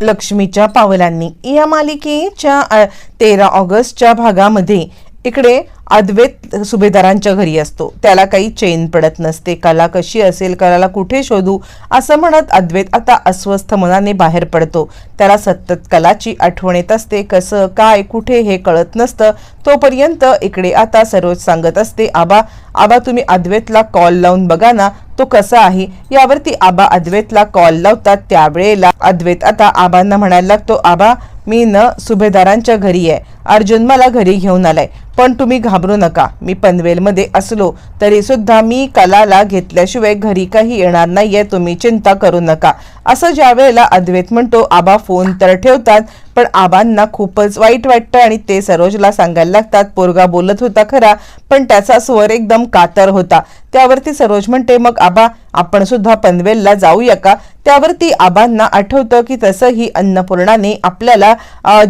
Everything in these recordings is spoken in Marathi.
लक्ष्मीच्या पावलांनी. या मालिकेच्या तेरा ऑगस्टच्या भागामध्ये इकडे अद्वैत सुभेदारांच्या घरी असतो. त्याला काही चेन पडत नसते. कला कशी असेल कलाला कुठे शोधू? असं म्हणत अद्वैत आता अस्वस्थ मनाने बाहेर पडतो. त्याला सतत कलाची आठवण येत असते. कसं काय कुठे हे कळत नसतं. तोपर्यंत इकडे आता सरोज सांगत असते आबा आबा तुम्ही अद्वैतला कॉल लावून बघा ना तो कसा आहे? यावरती आबा अद्वैतला कॉल लावतात. त्यावेळेला अद्वैत आता आबांना म्हणायला लागतो आबा मी न सुभेदारांच्या घरी आहे अर्जुन मला घरी घेऊन आलाय. पण तुम्ही घाबरू नका. मी पनवेलमध्ये असलो तरी सुद्धा मी कलाला घेतल्याशिवाय घरी काही येणार नाहीये. तुम्ही चिंता करू नका. असं ज्या वेळेला अद्वैत म्हणतो आबा फोन तर ठेवतात. पण आबांना खूपच वाईट वाटतं आणि ते सरोजला सांगायला लागतात पोरगा बोलत होता खरा पण त्याचा स्वर एकदम कातर होता. त्यावरती सरोज म्हणते मग आबा आपण सुद्धा पनवेलला जाऊया का? त्यावरती आबांना आठवतं की तसंही अन्नपूर्णाने आपल्याला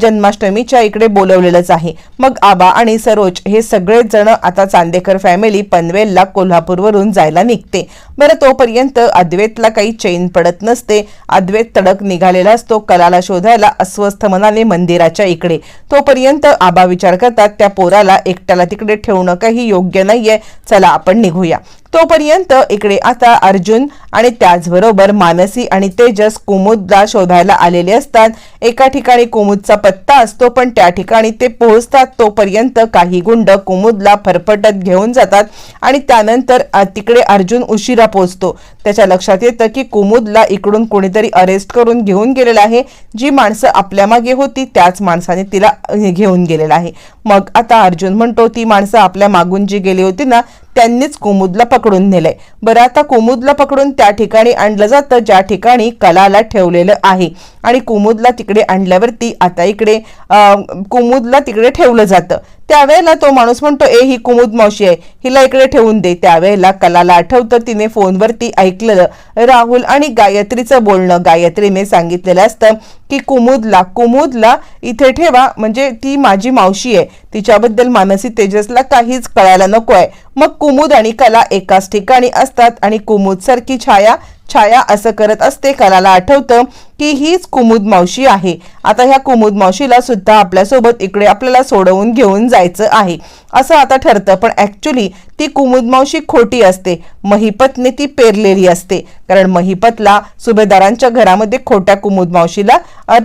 जन्माष्टमीच्या इकडे बोलवलेलंच आहे. मग आबा आणि सरोज हे सगळेच जण आता चांदेकर फॅमिली पनवेलला कोल्हापूरवरून जायला निघते. बरं तोपर्यंत अद्वैतला काही चैन पडत नसते. अद्वैत तडक निघालेला असतो कलाला शोधायला अस्वस्थ म्हणाले मंदिराच्या इकडे. तोपर्यंत आबा विचार करतात त्या पोराला एकट्याला तिकडे ठेवणं काही योग्य नाहीये. चला आपण निघूया. तोपर्यंत इकडे आता अर्जुन आणि त्याचबरोबर मानसी आणि तेजस कुमुदला शोधायला आलेले असतात. एका ठिकाणी कुमुदचा पत्ता असतो पण त्या ठिकाणी ते पोहोचतात. तोपर्यंत काही गुंड कुमुदला फरफटत घेऊन जातात आणि त्यानंतर तिकडे अर्जुन उशिरा पोहोचतो. त्याच्या लक्षात येतं की कुमुदला इकडून कोणीतरी अरेस्ट करून घेऊन गेलेलं आहे. जी माणसं आपल्या मागे होती त्याच माणसाने तिला घेऊन गेलेलं आहे. मग आता अर्जुन म्हणतो ती माणसं आपल्या मागून जी गेली होती ना त्यांनीच कुमुदला पकडून नेलंय. बरं आता कुमुदला पकडून त्या ठिकाणी आणलं जातं ज्या ठिकाणी कलाला ठेवलेलं आहे. आणि कुमुदला तिकडे आणल्यावरती आता इकडे कुमुदला तिकडे ठेवलं जातं. त्यावेळेला तो माणूस म्हणतो ए ही कुमुद मावशी आहे. हिला इकडे ठेवून दे. त्यावेळेला कलाला आठवतं तिने फोनवरती ऐकलेलं राहुल आणि गायत्रीचं बोलणं. गायत्रीने सांगितलेलं असतं की कुमुदला कुमुदला इथे ठेवा. म्हणजे ती माझी मावशी आहे. तिच्याबद्दल मानसी तेजसला काहीच कळायला नको आहे मग कुमुद आणि कला एकाच ठिकाणी असतात आणि कुमुदसारखी छाया छाया असं करत असते. कलाला आठवतं की हीच कुमुद मावशी आहे. आता ह्या कुमुद मावशीला सुद्धा आपल्यासोबत इकडे आपल्याला सोडवून घेऊन जायचं आहे. असं आता ठरतं पण ॲक्च्युली ती कुमुद मावशी खोटी असते. महिपतने ती पेरलेली असते. कारण महिपतला सुभेदारांच्या घरामध्ये खोट्या कुमुद मावशीला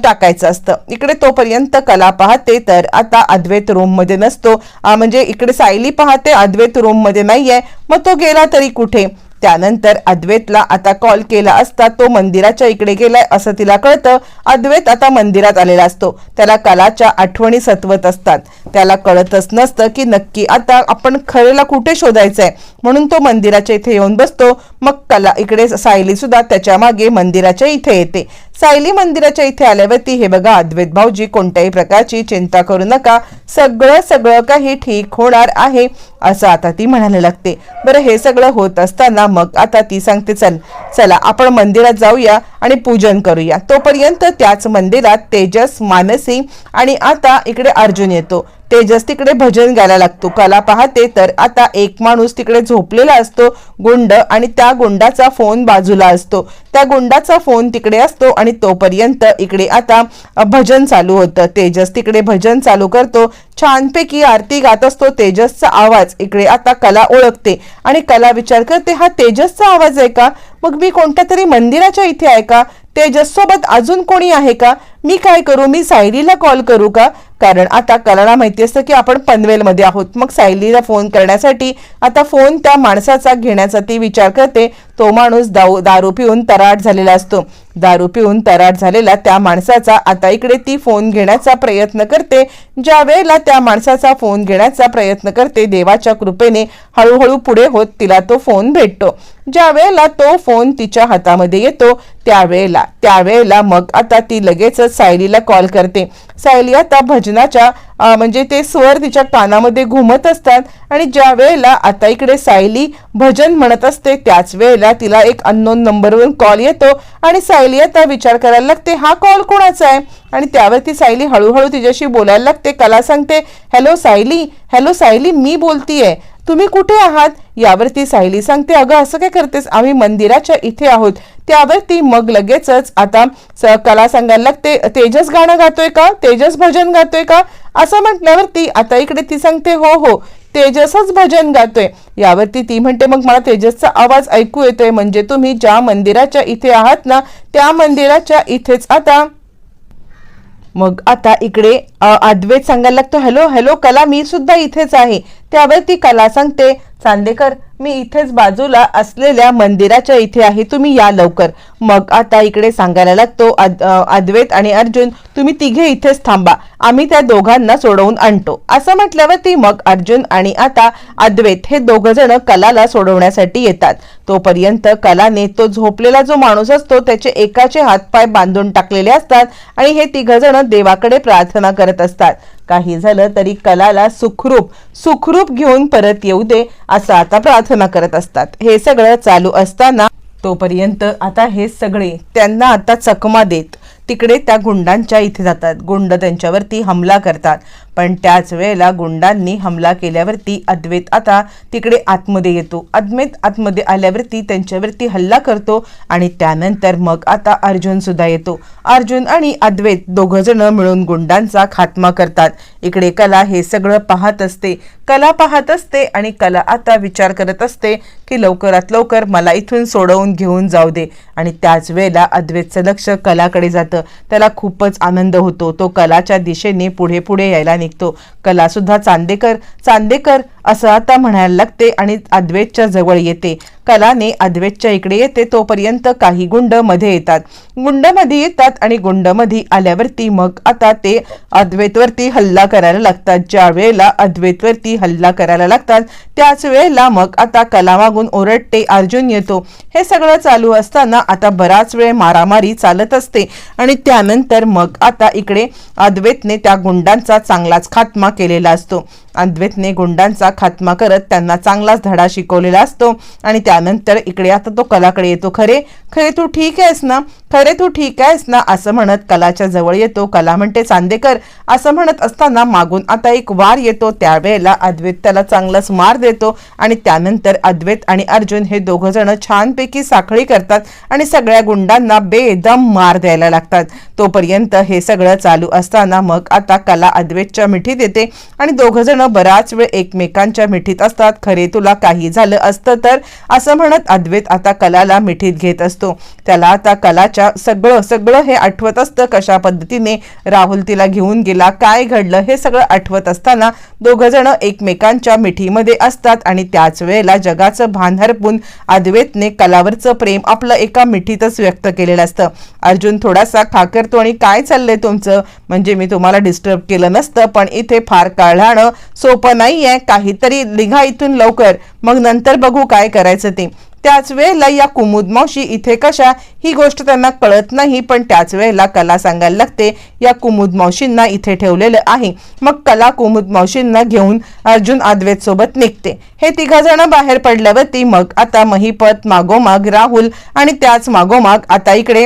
टाकायचं असतं. इकडे तोपर्यंत कला पाहते तर आता अद्वैत रूममध्ये नसतो. म्हणजे इकडे सायली पाहते अद्वैत रूममध्ये नाही नाहीये. मग तो गेला तरी कुठे? त्यानंतर अद्वैतला आता कॉल केला असता तो मंदिराच्या इकडे गेलाय असं तिला कळतं. अद्वैत आता मंदिरात आलेला असतो. त्याला कलाच्या आठवणी सतवत असतात. त्याला कळतच नसतं की नक्की आता आपण खरेला कुठे शोधायचंय? म्हणून तो मंदिराच्या इथे येऊन बसतो. मग कला इकडे सायली सुद्धा त्याच्यामागे मंदिराच्या इथे येते. सायली मंदिराच्या इथे आल्यावरती हे बघा अद्वैत भाऊजी कोणत्याही प्रकारची चिंता करू नका. सगळं सगळं काही ठीक होणार आहे असं आता ती म्हणायला लागते. बरं हे सगळं होत असताना मग आता ती सांगते चल चला आपण मंदिरात जाऊया आणि पूजन करूया. तोपर्यंत त्याच मंदिरात तेजस मानसी आणि आता इकडे अर्जुन येतो. तेजस तिकडे भजन गायला लागतो. कला पाहते तर आता एक माणूस तिकडे झोपलेला असतो गुंड आणि त्या गुंडाचा फोन बाजूला असतो. त्या गुंडाचा फोन तिकडे असतो आणि तोपर्यंत इकडे आता भजन चालू होतं. तेजस तिकडे भजन चालू करतो. छानपैकी आरती गात असतो तेजसचा आवाज. इकडे आता कला ओळखते. आणि कला विचार करते हा तेजसचा आवाज आहे का? मग मी कोणत्या तरी मंदिराच्या इथे आहे का? तेजससोबत अजून कोणी आहे का? मी काय करू? मी सायलीला कॉल करू का? कारण आता कलाला माहिती असतं की आपण पनवेलमध्ये आहोत. मग सायलीला फोन करण्यासाठी आता फोन त्या माणसाचा घेण्याचा ती विचार करते. तो माणूस दाऊ दारू पिऊन तराट झालेला असतो. दारू पिऊन तराट झालेला त्या माणसाचा आता इकडे ती फोन घेण्याचा प्रयत्न करते. ज्या वेळेला त्या माणसाचा फोन घेण्याचा प्रयत्न करते देवाच्या कृपेने हळूहळू पुढे होत तिला तो फोन भेटतो. ज्या वेळेला तो फोन तिच्या हातामध्ये येतो त्यावेळेला त्यावेळेला मग आता ती लगेचच सायलीला कॉल करते. सायली आता भजनाच्या म्हणजे ते स्वर तिच्या कानामध्ये घुमत असतात आणि ज्या वेळेला आता इकडे सायली भजन म्हणत असते त्याच वेळेला तिला एक अननोन नंबरवरून कॉल येतो आणि सायली आता विचार करायला लागते हा कॉल कोणाचा आहे? आणि त्यावरती सायली हळूहळू तिच्याशी बोलायला लागते कला सांगते हॅलो सायली हॅलो सायली मी बोलतीये. तुम्ही कुठे आहात? यावरती सायली सांगते अगं असं काय करतेस? आम्ही मंदिराच्या इथे आहोत. त्यावरती मग लगेचच आता स- कला सांगायला लागते तेजस गाणं गातोय का? तेजस भजन गातोय का? असं म्हटल्यावरती आता इकडे ती सांगते हो हो तेजसच भजन गातोय. यावरती ती म्हणते मग मला तेजसचा आवाज ऐकू येतोय. म्हणजे तुम्ही ज्या मंदिराच्या इथे आहात ना त्या मंदिराच्या इथेच आता मग आता इकडे अद्वैत सांगायला लागतो हॅलो हॅलो कला मी सुद्धा इथेच आहे. त्यावर ती कला सांगते चांदेकर मी इथेच बाजूला असलेल्या मंदिराच्या इथे आहे तुम्ही या लवकर. मग आता इकडे सांगायला लागतो अद्वैत आणि अर्जुन तुम्ही तिघे इथेच थांबा. आम्ही त्या दोघांना सोडवून आणतो. असं म्हटल्यावरती मग अर्जुन आणि आता अद्वैत हे दोघ जण कलाला सोडवण्यासाठी येतात. तोपर्यंत कलाने तो झोपलेला जो माणूस असतो त्याचे एकाचे हातपाय बांधून टाकलेले असतात आणि हे तिघ जण देवाकडे प्रार्थना करत असतात. काही झालं तरी कलाला सुखरूप सुखरूप घेऊन परत येऊ दे असं आता प्रार्थना करत असतात. हे सगळं चालू असताना तोपर्यंत आता हे सगळे त्यांना आता चकमा देत. तिकडे त्या गुंडांच्या इथे जातात. गुंड त्यांच्यावरती हमला करतात. पण त्याच वेळेला गुंडांनी हमला केल्यावरती अद्वैत आता तिकडे आतमध्ये येतो. अद्वैत आतमध्ये आल्यावरती त्यांच्यावरती हल्ला करतो आणि त्यानंतर मग आता अर्जुन सुद्धा येतो. अर्जुन आणि अद्वैत दोघ जण मिळून गुंडांचा खात्मा करतात. इकडे कला हे सगळं पाहत असते. कला पाहत असते आणि कला आता विचार करत असते की लवकरात लवकर मला इथून सोडवून घेऊन जाऊ दे. आणि त्याच वेळेला अद्वैतचं लक्ष कलाकडे जातं. त्याला खूपच आनंद होतो. तो कलाच्या दिशेने पुढे पुढे यायला निघतो. कला सुद्धा चांदेकर चांदेकर असं आता म्हणायला लागते आणि अद्वैतच्या जवळ येते. कलाने अद्वैतच्या इकडे येते तोपर्यंत काही गुंडमध्ये येतात. गुंडमध्ये येतात आणि गुंडमध्ये आल्यावरती मग आता ते अद्वैतवरती हल्ला करायला लागतात. ज्या वेळेला अद्वैतवरती हल्ला करायला लागतात त्याच वेळेला मग आता कला मागून ओरडते अर्जुन येतो. हे सगळं चालू असताना आता बराच वेळ मारामारी चालत असते आणि त्यानंतर मग आता इकडे अद्वैतने त्या गुंडांचा चांगलाच खात्मा केलेला असतो. अद्वैतने गुंडांचा खात्मा करत त्यांना चांगलाच धडा शिकवलेला असतो आणि त्या त्यानंतर इकडे आता तो कलाकडे येतो. खरे? खरे तू ठीक आहेस ना? खरे तू ठीक आहेस ना? असं म्हणत कलाच्या जवळ येतो. कला म्हणते चांदेकर असं म्हणत असताना मागून आता एक वार येतो. त्यावेळेला अद्वैत त्याला चांगलाच मार देतो आणि त्यानंतर अद्वैत आणि अर्जुन हे दोघं जण छानपैकी साखळी करतात आणि सगळ्या गुंडांना बेदम मार द्यायला लागतात. तोपर्यंत हे सगळं चालू असताना मग आता कला अद्वैतच्या मिठीत येते आणि दोघं जण बराच वेळ एकमेकांच्या मिठीत असतात. खरे तुला काही झालं असतं तर? असं म्हणत अद्वैत आता कलाला मिठीत घेत असतो. त्याला आता कलाच्या सगळं सगळं हे आठवत असतं कशा पद्धतीने राहुल तिला घेऊन गेला काय घडलं हे सगळं आठवत असताना दोघंजणं एकमेकांच्या मिठीमध्ये असतात आणि त्याच वेळेला जगाचं भान हरपून अद्वैतने कलावरचं प्रेम आपलं एका मिठीतच व्यक्त केलेलं असतं. अर्जुन थोडासा खाकरतो आणि काय चाललंय तुमचं? म्हणजे मी तुम्हाला डिस्टर्ब केलं नसतं पण इथे फार काढाणं सोपं नाही आहे काहीतरी निघा इथून लवकर. मग नंतर बघू काय करायचं ते. त्याच वेळेला या कुमुद मावशी इथे कशा? ही गोष्ट त्यांना कळत नाही पण त्याच वेळेला कला सांगायला लागते. या कुमुद मावशींना इथे ठेवलेलं आहे. मग कला कुमुद मावशींना घेऊन अर्जुन आदवेत सोबत निघते. हे तिघा जण बाहेर पडल्यावरती मग आता महिपत मागोमाग राहुल आणि त्याच मागोमाग आता इकडे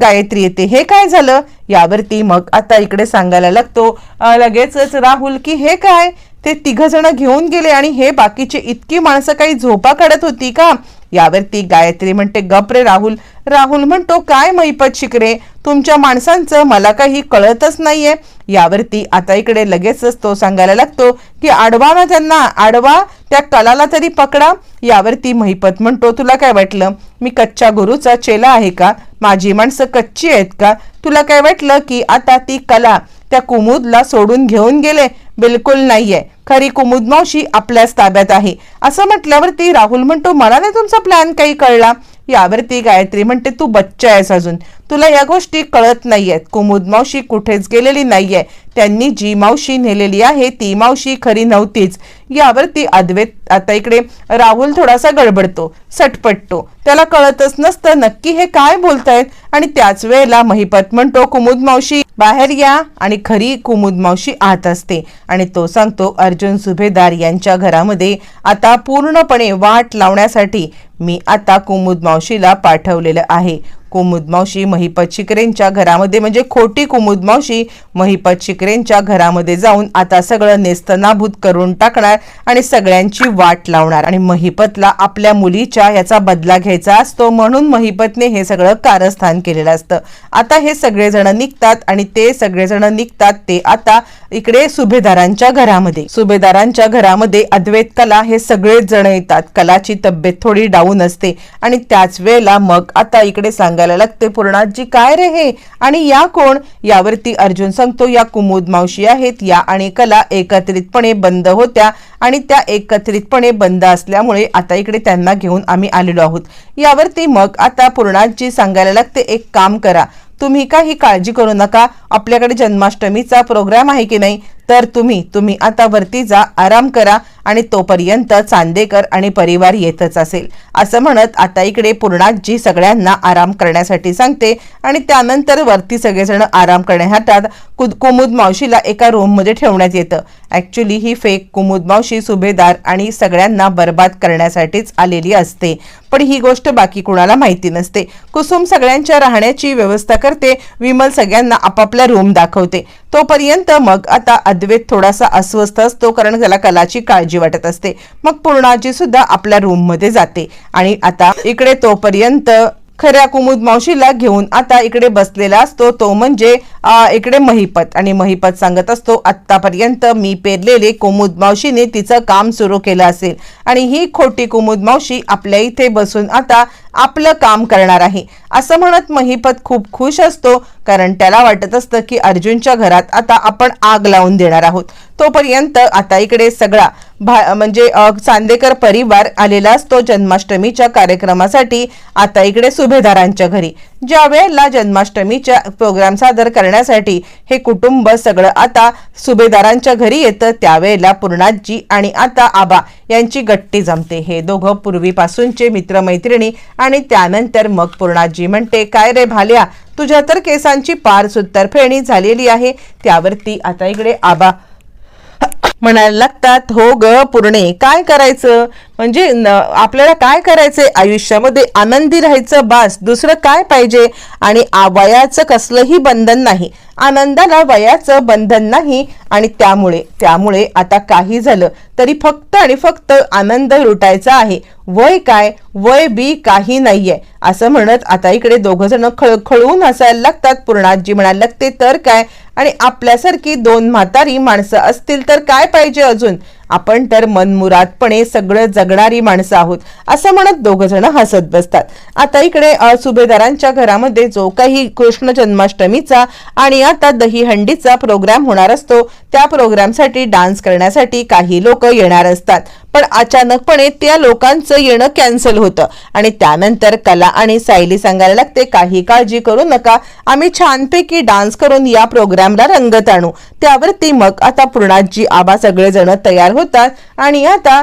गायत्री येते. हे काय झालं? यावरती मग आता इकडे सांगायला लागतो. लगेचच राहुल की हे काय? ते तिघजण घेऊन गेले आणि हे बाकीचे इतकी माणसं काही झोपा काढत होती का? यावरती गायत्री म्हणते गप रे राहुल. राहुल म्हणतो काय मैपत शिकरे? तुमच्या माणसांचं मला काही कळतच नाहीये. यावरती आता इकडे लगेचच तो सांगायला लागतो की आडवा ना त्यांना आडवा त्या कलाला तरी पकडा. यावरती महिपत म्हणतो तुला काय वाटलं? मी कच्च्या गुरुचा चेला आहे का? माझी माणसं कच्ची आहेत का? तुला काय वाटलं की आता ती कला त्या कुमुदला सोडून घेऊन गेले. बिलकुल नाहीये. खरी कुमुद मावशी आपल्याच ताब्यात आहे. असं म्हटल्यावरती राहुल म्हणतो मला नाही तुमचा प्लॅन काही कळला. यावरती गायत्री म्हणते तू बच्चा आहेस अजून. तुला या गोष्टी कळत नाहीयेत. कुमुद मावशी कुठेच गेलेली नाहीये. त्यांनी जी मावशी नेलेली आहे ती मावशी खरी नव्हतीच. यावरती अद्वैत आता इकडे राहुल थोडासा गडबडतो सटपटतो. त्याला कळतच नसतं नक्की हे काय बोलतायत. आणि त्याच वेळेला महिपत म्हणतो कुमुद मावशी बाहेर या. आणि खरी कुमुद मावशी आत असते. आणि तो सांगतो अर्जुन सुभेदार यांच्या घरामध्ये आता पूर्णपणे वाट लावण्यासाठी मी आता कुमुद मावशीला पाठवलेलं आहे. कुमुद मावशी महिपत शिकरेंच्या घरामध्ये म्हणजे खोटी कुमुद मावशी महिपत शिकरेंच्या घरामध्ये जाऊन आता सगळं नेस्तनाभूत करून टाकणार आणि सगळ्यांची वाट लावणार. आणि महिपतला आपल्या मुलीच्या याचा बदला घ्यायचा असतो म्हणून महिपतने हे सगळं कारस्थान केलेलं असतं. आता हे सगळेजण निघतात आणि ते सगळेजण निघतात ते आता इकडे सुभेदारांच्या घरामध्ये. सुभेदारांच्या घरामध्ये अद्वैत कला हे सगळेच जण येतात. कलाची तब्येत थोडी डाऊन असते आणि त्याच वेळेला मग आता इकडे सांगायला लागते पूर्णाजी काय रे हे? आणि या कोण? यावरती अर्जुन सांगतो या कुमुद मावशी आहेत. या आणि कला एकत्रितपणे बंद होत्या आणि त्या एकत्रितपणे बंद असल्यामुळे आता इकडे त्यांना घेऊन आम्ही आलेलो आहोत. यावरती मग आता पूर्णाजी सांगायला लागते एक काम करा. तुम्ही काही काळजी करू नका. आपल्याकडे जन्माष्टमीचा प्रोग्राम आहे की नाही? तर तुम्ही तुम्ही आता वरती जा आराम करा. आणि तोपर्यंत चांदेकर आणि परिवार येतच असेल. असं म्हणत आता इकडे पूर्णाजी सगळ्यांना आराम करण्यासाठी सांगते आणि त्यानंतर वरती सगळेजण आराम करण्यासाठी कुद कुमुद मावशीला एका रूममध्ये ठेवण्यात येतं. ॲक्च्युली ही फेक कुमुद मावशी सुभेदार आणि सगळ्यांना बर्बाद करण्यासाठीच आलेली असते. पण ही गोष्ट बाकी कुणाला माहिती नसते. कुसुम सगळ्यांच्या राहण्याची व्यवस्था करते. विमल सगळ्यांना आपापल्या रूम दाखवते. तोपर्यंत मग आता अद्वैत थोडासा अस्वस्थ असतो कारण त्याला कलाची काळजी वाटत असते. मग पूर्णाजी सुद्धा आपल्या रूममध्ये जाते. आणि आता इकडे तोपर्यंत खऱ्या कुमुद मावशीला घेऊन आता इकडे बसलेला असतो. तो म्हणजे इकडे महिपत. आणि महिपत सांगत असतो आत्तापर्यंत मी पेरलेले कुमुद मावशीने तिचं काम सुरू केलं असेल. आणि ही खोटी कुमुद मावशी आपल्या इथे बसून आता आपलं काम करणार आहे. असं म्हणत महिपत खूप खुश असतो कारण त्याला वाटत असतं की अर्जुनच्या घरात आता आपण आग लावून देणार आहोत. तोपर्यंत आता इकडे सगळा म्हणजे चांदेकर परिवार आलेला असतो जन्माष्टमीच्या कार्यक्रमासाठी आता इकडे सुभेदारांच्या घरी. ज्या वेळेला जन्माष्टमीच्या प्रोग्राम सादर करण्यासाठी हे कुटुंब सगळं आता सुभेदारांच्या घरी येतं त्यावेळेला पूर्णाजी आणि आता आबा यांची गट्टी जमते. हे दोघं पूर्वीपासूनचे मित्रमैत्रिणी आणि त्यानंतर मग पूर्णाजी म्हणते काय रे भाल्या तुझ्या तर केसांची पार सुत्तरफेणी झालेली आहे. त्यावरती आता इकडे आबा म्हणायला लागतात हो ग पूर्णे काय करायचं? म्हणजे आपल्याला काय करायचंय? आयुष्यामध्ये आनंदी राहायचं बास दुसरं काय पाहिजे? आणि आ- वयाचं कसलंही बंधन नाही. आनंदाला वयाचं बंधन नाही आणि त्यामुळे त्यामुळे आता काही झालं तरी फक्त आणि फक्त आनंद लुटायचा आहे. वय काय? वय बी काही नाहीये असं म्हणत आता इकडे दोघं जण खळखळून हसायला लागतात. पूर्णाजी म्हणायला लागते तर काय? आणि आपल्यासारखी दोन म्हातारी माणसं असतील तर काय पाहिजे अजून? आपण तर मनमुरादपणे सगळं जगणारी माणसं आहोत असं म्हणत दोघ जण हसत बसतात. आता इकडे सुभेदारांच्या घरामध्ये जो काही कृष्ण जन्माष्टमीचा आणि आता दहीहंडीचा प्रोग्राम होणार असतो त्या प्रोग्रामसाठी डान्स करण्यासाठी काही लोक येणार असतात. पण अचानकपणे त्या लोकांचं येणं कॅन्सल होतं. आणि त्यानंतर कला आणि सायली सांगायला लागते काही काळजी करू नका. आम्ही छानपैकी डान्स करून या प्रोग्रामला रंगत आणू. त्यावरती मग आता पूर्णाजी आबा सगळेजण तयार होतात आणि आता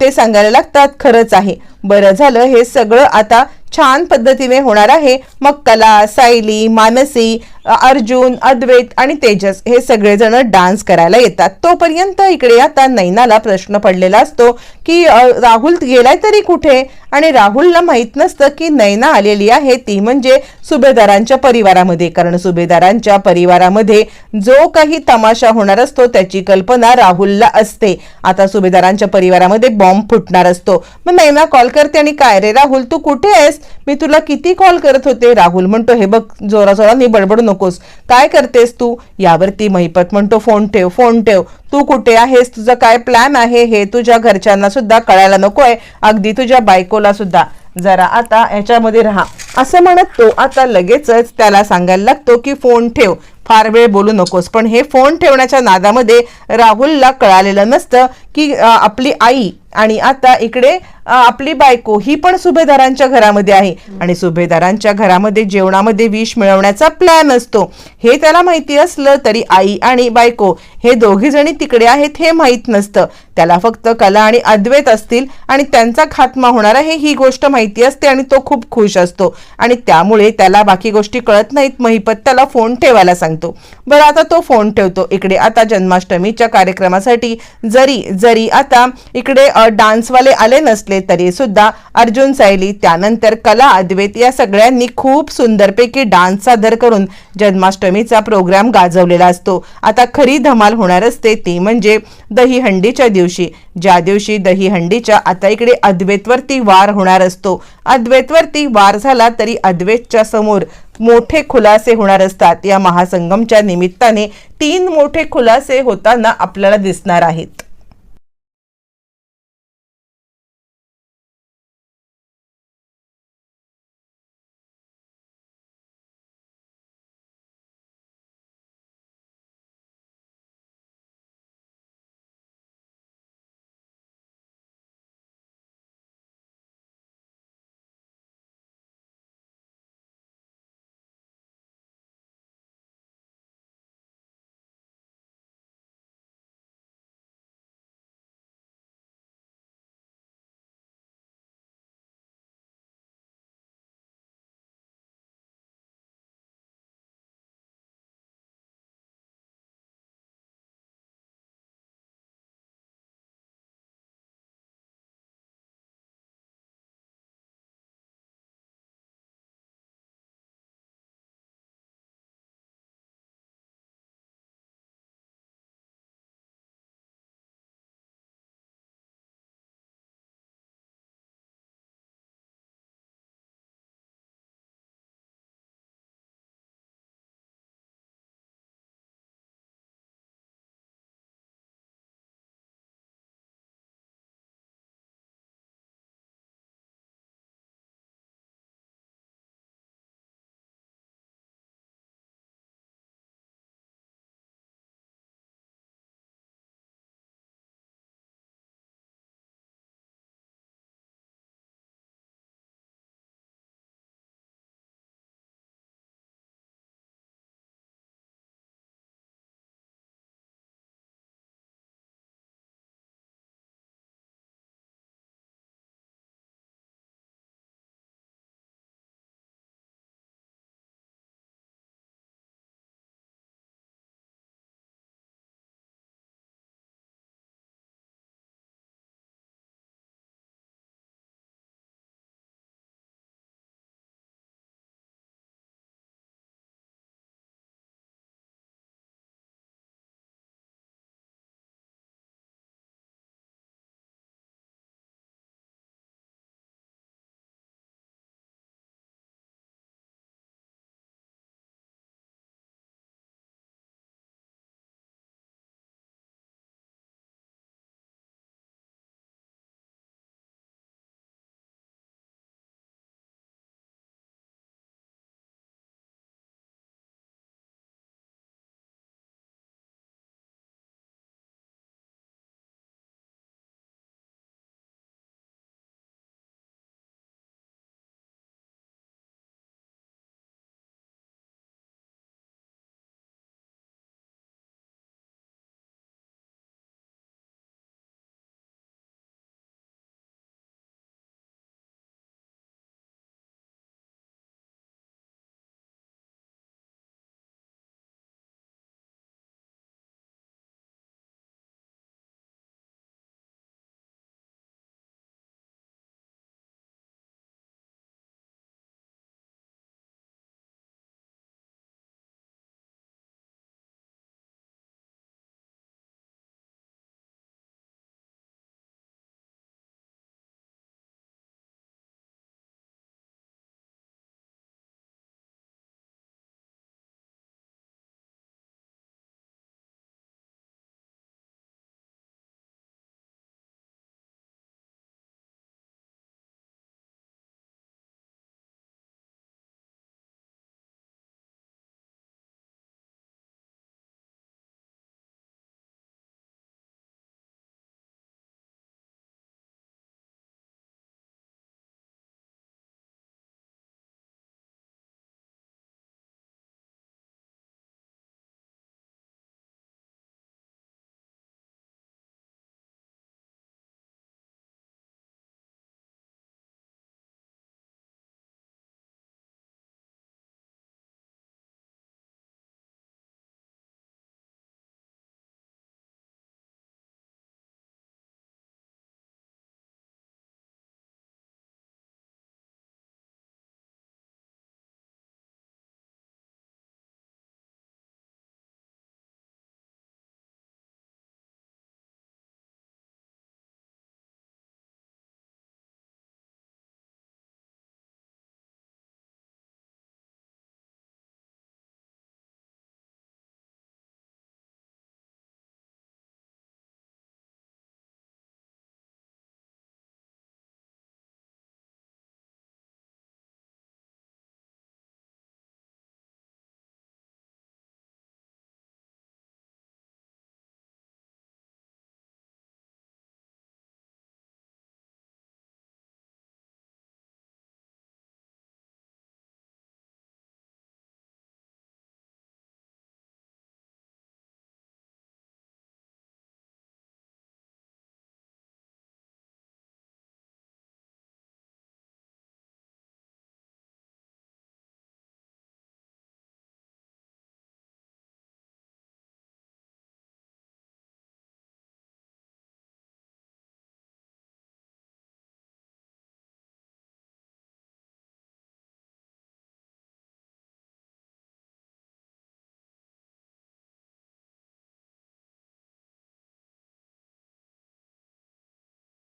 ते सांगायला लागतात खरंच आहे. बरं झालं हे सगळं आता छान पद्धतीने होणार आहे. मग कला सायली मानसी अर्जुन अद्वैत आणि तेजस हे सगळेजण डान्स करायला येतात. तोपर्यंत इकडे आता नैनाला प्रश्न पडलेला असतो की राहुल गेलाय तरी कुठे? आणि राहुलला माहीत नसतं की नैना आलेली आहे. ती म्हणजे सुभेदारांच्या परिवारामध्ये. कारण सुभेदारांच्या परिवारामध्ये जो काही तमाशा होणार असतो त्याची कल्पना राहुलला असते. आता सुभेदारांच्या परिवारामध्ये बॉम्ब फुटणार असतो. मग नैना कॉल करते आणि काय रे राहुल तू कुठे आहेस? मी तुला किती कॉल करत होते. राहुल म्हणतो हे बघ जोरा बडबड नको नकोस. काय करतेस तू? यावरती महिपत म्हणतो फोन ठेव फोन ठेव. तू कुठे आहेस? तुझं काय प्लॅन आहे? हे तुझ्या घरच्यांना सुद्धा कळायला नकोय. अगदी तुझ्या बायकोला सुद्धा. जरा आता याच्यामध्ये राहा. असं म्हणत तो आता लगेचच त्याला सांगायला लागतो की फोन ठेव. फार वेळ बोलू नकोस. पण हे फोन ठेवण्याच्या नादामध्ये राहुलला कळालेलं नसतं की आपली आई आणि आता इकडे आपली बायको ही पण सुभेदारांच्या घरामध्ये आहे. आणि सुभेदारांच्या घरामध्ये जेवणामध्ये विष मिळवण्याचा प्लॅन असतो. हे त्याला माहिती असलं तरी आई आणि बायको हे दोघी जणी तिकडे आहेत हे माहीत नसतं. त्याला फक्त कला आणि अद्वैत असतील आणि त्यांचा खात्मा होणार आहे ही गोष्ट माहिती असते आणि तो खूप खुश असतो. आणि त्यामुळे त्याला बाकी गोष्टी कळत नाहीत. महिपत त्याला फोन ठेवायला सांगतो. बरं आता तो फोन ठेवतो. इकडे आता जन्माष्टमीच्या कार्यक्रमासाठी जरी जरी आता इकडे डान्सवाले आले नसले तरी सुद्धा अर्जुन सायली त्यानंतर कला अद्वैत या सगळ्यांनी खूप सुंदरपैकी डान्स सादर करून जन्माष्टमीचा प्रोग्राम गाजवलेला असतो. आता खरी धमाल होणार असते ती म्हणजे दहीहंडीच्या दिवशी. ज्या दिवशी दहीहंडीच्या आता इकडे अद्वैतवरती वार होणार असतो. अद्वैतवरती वार झाला तरी अद्वेतच्या समोर मोठे खुलासे होणार असतात. या महासंगमच्या निमित्ताने तीन मोठे खुलासे होताना आपल्याला दिसणार आहेत.